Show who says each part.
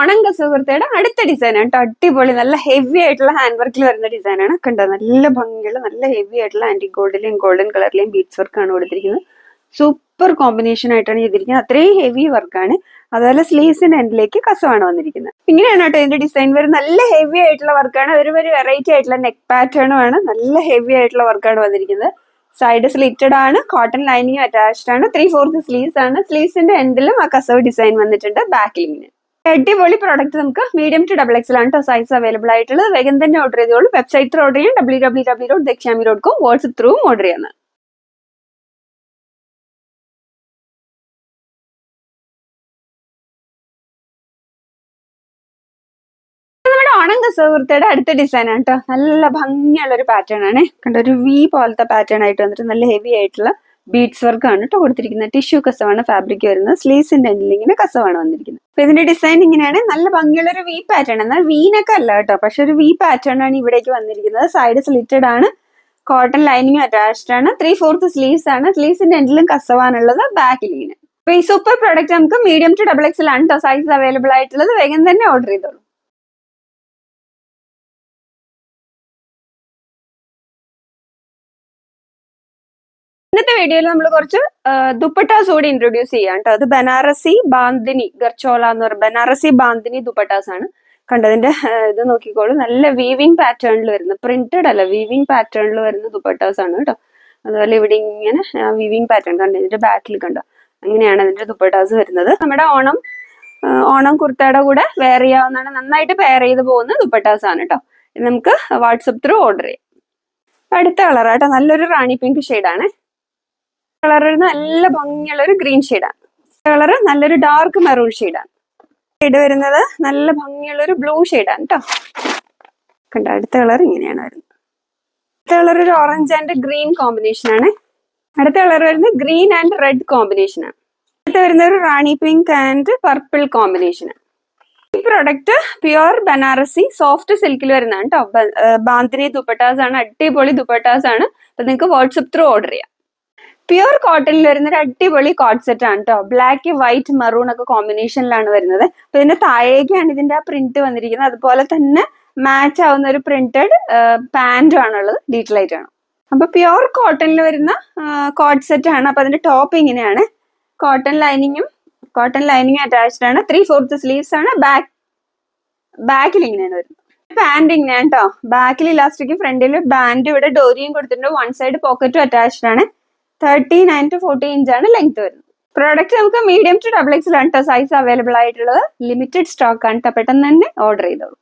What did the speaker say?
Speaker 1: ഒണങ്ക സുഹൃത്തയുടെ അടുത്ത ഡിസൈൻ ആണ് അടിപൊളി നല്ല ഹെവി ആയിട്ടുള്ള ഹാൻഡ് വർക്കിൽ വരുന്ന ഡിസൈൻ ആണ്. കണ്ടോ? നല്ല ഭംഗിയുള്ള നല്ല ഹെവി ആയിട്ടുള്ള ആന്റി ഗോൾഡിലെയും ഗോൾഡൻ കളറിലെയും ബീഡ്സ് വർക്ക് ആണ് കൊടുത്തിരിക്കുന്നത്. സൂപ്പർ കോമ്പിനേഷൻ ആയിട്ടാണ് ചെയ്തിരിക്കുന്നത്. അത്രയും ഹെവി വർക്കാണ് അതുപോലെ സ്ലീവ്സിന്റെ എൻഡിലേക്ക് കസവാണ് വന്നിരിക്കുന്നത്. ഇങ്ങനെയാണ് കേട്ടോ ഇതിന്റെ ഡിസൈൻ വരും നല്ല ഹെവി ആയിട്ടുള്ള വർക്കാണ് ഒരു ഒരു വെറൈറ്റി ആയിട്ടുള്ള നെക്ക് പാറ്റേണും ആണ്. നല്ല ഹെവി ആയിട്ടുള്ള വർക്കാണ് വന്നിരിക്കുന്നത്. സൈഡ് സ്ലിറ്റഡ് ആണ്. കോട്ടൺ ലൈനിങ് അറ്റാച്ച്ഡ് ആണ്. ത്രീ ഫോർത്ത് സ്ലീവ്സ് ആണ്. സ്ലീവ്സിന്റെ എൻഡിലും ആ കസവ് ഡിസൈൻ വന്നിട്ടുണ്ട്. ബാക്കിലിങ്ങിന് അടിപൊളി പ്രോഡക്റ്റ് നമുക്ക് മീഡിയം ടു ഡബിൾ എക്സൽ ആണ് കേട്ടോ സൈസ് അവൈലബിൾ ആയിട്ടുള്ളത്. വേഗം തന്നെ ഓർഡർ ചെയ്തോളൂ. വെബ്സൈറ്റ് ഓർഡർ ചെയ്യാം W W W dot Dakshami dot com WhatsApp ത്രൂവും order ചെയ്യുന്നത് നമ്മുടെ ഓണം സുഹൃത്തയുടെ അടുത്ത ഡിസൈൻ ആണ് കേട്ടോ നല്ല ഭംഗിയുള്ള ഒരു പാറ്റേൺ ആണ്. കണ്ടോ ഒരു വി പോലത്തെ പാറ്റേൺ ആയിട്ട് വന്നിട്ട് നല്ല ഹെവി ആയിട്ടുള്ള ബീഡ്സ് വർക്ക് ആണ് കേട്ടോ കൊടുത്തിരിക്കുന്നത്. ടിഷ്യൂ കസവാണ് ഫാബ്രിക് വരുന്നത്. സ്ലീവ്സിന്റെ എൻഡിൽ കസവാണ് വന്നിരിക്കുന്നത്. അപ്പൊ ഇതിന്റെ ഡിസൈൻ ഇങ്ങനെയാണ്. നല്ല ഭംഗിയുള്ള ഒരു വി പാറ്റേൺ എന്നാൽ വീനൊക്കെ അല്ല കേട്ടോ. പക്ഷെ ഒരു വി പാറ്റേൺ ആണ് ഇവിടേക്ക് വന്നിരിക്കുന്നത്. സൈഡ് സ്ലിറ്റഡ് ആണ്. കോട്ടൺ ലൈനിങ് അറ്റാച്ച്ഡ് ആണ്. ത്രീ ഫോർത്ത് സ്ലീവ്സ് ആണ്. സ്ലീവ്സിന്റെ എൻഡിലും കസവാനുള്ളത് ബാക്ക് ഇങ്ങനെ. അപ്പൊ ഈ സൂപ്പർ പ്രോഡക്റ്റ് നമുക്ക് മീഡിയം ടു ഡബിൾ എക്സ് ആണ് സൈസ് അവൈലബിൾ ആയിട്ടുള്ളത്. വേഗം തന്നെ ഓർഡർ ചെയ്തോളൂ. ഇന്നത്തെ വീഡിയോയിൽ നമ്മൾ കുറച്ച് ദുപ്പട്ടാസ് കൂടി ഇൻട്രൊഡ്യൂസ് ചെയ്യാം കേട്ടോ. അത് ബനാറസി ബാന്തിനി ഗർച്ചോല എന്ന് പറയുന്നത് ബനാറസി ബാന്തിനി ദുപ്പട്ടാസ് ആണ്. കണ്ടതിന്റെ ഇത് നോക്കിക്കോളൂ. നല്ല വീവിംഗ് പാറ്റേണിൽ വരുന്ന പ്രിന്റഡ് അല്ല വീവിംഗ് പാറ്റേണിൽ വരുന്ന ദുപ്പട്ടാസ് ആണ് കേട്ടോ. അതുപോലെ ഇവിടെ ഇങ്ങനെ വീവിംഗ് പാറ്റേൺ കണ്ടോ? ഇതിന്റെ ബാക്കിൽ കണ്ടോ? അങ്ങനെയാണ് അതിന്റെ ദുപ്പട്ടാസ് വരുന്നത്. നമ്മുടെ ഓണം ഓണം കുർത്തയുടെ കൂടെ വെയർ ചെയ്യാവുന്നതാണ് നന്നായിട്ട് പെയർ ചെയ്ത് പോകുന്ന ദുപ്പട്ടാസ് ആണ് കേട്ടോ. നമുക്ക് വാട്സപ്പ് ത്രൂ ഓർഡർ ചെയ്യാം. അടുത്ത കളർ കേട്ടോ. നല്ലൊരു റാണി പിങ്ക് ഷെയ്ഡാണ് കളർ നല്ല ഭംഗിയുള്ള ഒരു ഗ്രീൻ ഷെയ്ഡാണ് കളർ നല്ലൊരു ഡാർക്ക് മെറൂൺ ഷെയ്ഡാണ് ഷെയ്ഡ് വരുന്നത് നല്ല ഭംഗിയുള്ള ഒരു ബ്ലൂ ഷെയ്ഡാണ് കേട്ടോ കണ്ട അടുത്ത കളർ ഇങ്ങനെയാണ് വരുന്നത്. അടുത്ത കളർ ഒരു ഓറഞ്ച് ആൻഡ് ഗ്രീൻ കോമ്പിനേഷൻ ആണ്. അടുത്ത കളർ വരുന്നത് ഗ്രീൻ ആൻഡ് റെഡ് കോമ്പിനേഷൻ ആണ്. അടുത്ത വരുന്നത് ഒരു rani pink and purple combination ആണ്. ഈ പ്രൊഡക്റ്റ് പ്യുവർ ബനാറസി സോഫ്റ്റ് സിൽക്കിൽ വരുന്നതാണ് കേട്ടോ ബാന്തിനി ദുപ്പട്ടാസ് ആണ് അടിപൊളി ദുപ്പട്ടാസ് ആണ്. അപ്പൊ നിങ്ങൾക്ക് വാട്സപ്പ് ത്രൂ ഓർഡർ ചെയ്യാം. പ്യുവർ കോട്ടണിൽ വരുന്ന ഒരു അടിപൊളി കോട്ട് സെറ്റ് ആണ് കേട്ടോ ബ്ലാക്ക് വൈറ്റ് മെറൂൺ ഒക്കെ കോമ്പിനേഷനിലാണ് വരുന്നത്. അപ്പൊ ഇതിന്റെ താഴേക്കാണ് ഇതിന്റെ ആ പ്രിന്റ് വന്നിരിക്കുന്നത്. അതുപോലെ തന്നെ മാച്ച് ആവുന്ന ഒരു പ്രിന്റഡ് പാന്റും ആണുള്ളത്. ഡീറ്റെയിൽ ആണ്. അപ്പൊ പ്യുർ കോട്ടണിൽ വരുന്ന കോട്ട് സെറ്റ് ആണ്. അപ്പൊ അതിന്റെ ടോപ്പ് ഇങ്ങനെയാണ്. കോട്ടൺ ലൈനിങ്ങും കോട്ടൺ ലൈനിങ് അറ്റാച്ച്ഡ് ആണ്. ത്രീ ഫോർത്ത് സ്ലീവ്സ് ആണ്. ബാക്ക് ബാക്കിൽ ഇങ്ങനെയാണ് വരുന്നത്. പാന്റ് ഇങ്ങനെയാണ് കേട്ടോ ബാക്കിൽ ഇലാസ്റ്റിക് ഫ്രണ്ടിൽ ബാൻഡ് ഇവിടെ ഡോരിയും കൊടുത്തിട്ടുണ്ട്. വൺ സൈഡ് പോക്കറ്റും അറ്റാച്ച്ഡ് ആണ്. Thirty nine to forty inch ആണ് ലെങ്ത് വരുന്നത്. പ്രോഡക്റ്റ് നമുക്ക് മീഡിയം ടു ഡബിൾ എക്സ് ആണ് കേട്ടോ സൈസ് അവൈലബിൾ ആയിട്ടുള്ളത്. ലിമിറ്റഡ് സ്റ്റോക്ക് ആണ് പെട്ടെന്ന് തന്നെ ഓർഡർ ചെയ്തോളൂ.